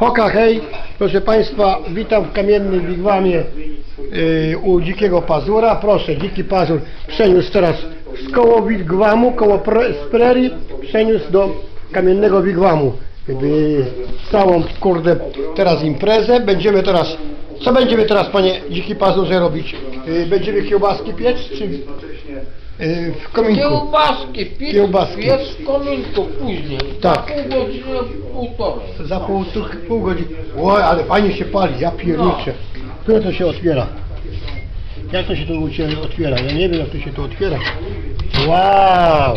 Hoka hej, proszę Państwa, witam w kamiennym wigwamie yy, u Dzikiego Pazura. Proszę, Dziki Pazur przeniósł teraz z koło wigwamu, koło pre, przeniósł do kamiennego wigwamu. Yy, całą, kurde, teraz imprezę. Będziemy teraz, co będziemy teraz, Panie Dziki Pazurze robić? Yy, będziemy kiełbaski piec, czy yy, w kominku? Kiełbaski, piec, Kiełbaski. piec w kominku później. Tak. Za pół godziny, półtorej. Za pół, tu, pół godziny. Oj, ale fajnie się pali, ja pierniczę. Które to się otwiera? Jak to się to u Ciebie otwiera? Ja nie wiem jak to się to otwiera. Wow!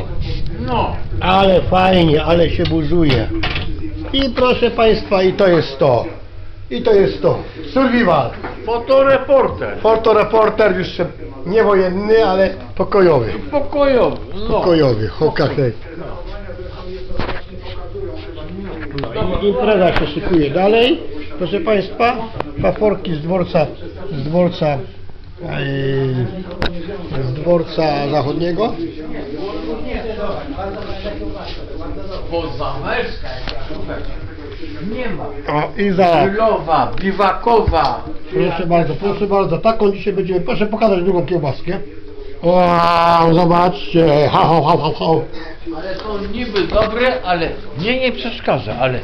No. Ale fajnie, ale się buzuje. I proszę Państwa, i to jest to. I to jest to. Survival. Fotoreporter. Fotoreporter już się nie wojenny, ale pokojowy. Pokojowy. No. Pokojowy, hokakej. No i impreza się szykuje dalej. Proszę Państwa, faforki z dworca, z dworca, yy, z dworca zachodniego. Bo zamerska nie ma. O, i za, Grillowa, biwakowa. proszę bardzo, proszę bardzo, taką dzisiaj będziemy, proszę pokazać drugą kiełbaskę. Wow, zobaczcie, ha, ha, ha, ha, ha. Ale to niby dobre, ale mnie nie przeszkadza, ale...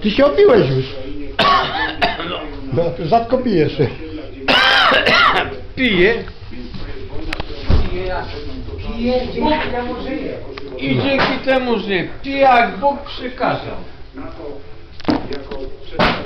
Ty się opiłeś już. No, rzadko pijesz się. Piję. Piję, dzięki temu żyję. I dzięki temu żyję. Piję jak Bóg przykazał jako przedstawiciel